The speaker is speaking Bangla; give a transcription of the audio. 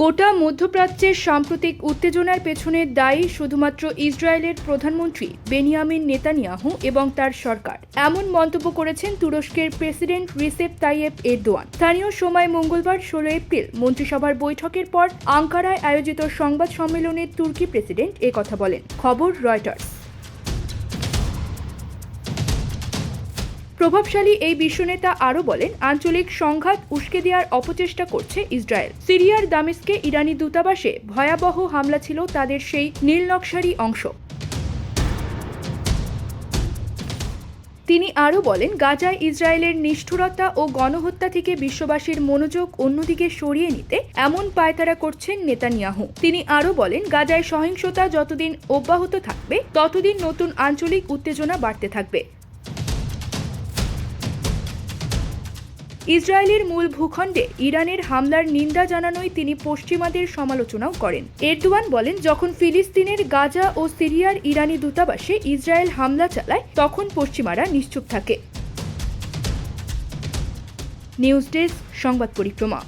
গোটা মধ্যপ্রাচ্যের সাম্প্রতিক উত্তেজনার পেছনে দায়ী শুধুমাত্র ইসরায়েলের প্রধানমন্ত্রী বেনিয়ামিন নেতানিয়াহু এবং তার সরকার। এমন মন্তব্য করেছেন তুরস্কের প্রেসিডেন্ট রিসেপ তাইয়েব এরদোয়ান। স্থানীয় সময় মঙ্গলবার ষোলো এপ্রিল মন্ত্রিসভার বৈঠকের পর আঙ্কারায় আয়োজিত সংবাদ সম্মেলনে তুর্কি প্রেসিডেন্ট কথা বলেন। খবর রয়টার্স। প্রভাবশালী এই বিশ্বনেতা আরও বলেন, আঞ্চলিক সংঘাত উস্কে দেওয়ার অপচেষ্টা করছে ইসরায়েল। সিরিয়ার দামেস্কে ইরানি দূতাবাসে ভয়াবহ হামলা ছিল তাদের সেই নীল নকশারি অংশ। তিনি আরও বলেন, গাজায় ইসরায়েলের নিষ্ঠুরতা ও গণহত্যা থেকে বিশ্ববাসীর মনোযোগ অন্যদিকে সরিয়ে নিতে এমন পায়তারা করছেন নেতানিয়াহু। তিনি আরও বলেন, গাজায় সহিংসতা যতদিন অব্যাহত থাকবে, ততদিন নতুন আঞ্চলিক উত্তেজনা বাড়তে থাকবে। ইসরায়েলের মূল ভূখণ্ডে ইরানের হামলার নিন্দা জানানোয় তিনি পশ্চিমাদের সমালোচনাও করেন। এরদোয়ান বলেন, যখন ফিলিস্তিনের গাজা ও সিরিয়ার ইরানি দূতাবাসে ইসরায়েল হামলা চালায়, তখন পশ্চিমারা নিশ্চুপ থাকে। নিউজ ডেস্ক, সংবাদ পরিক্রমা।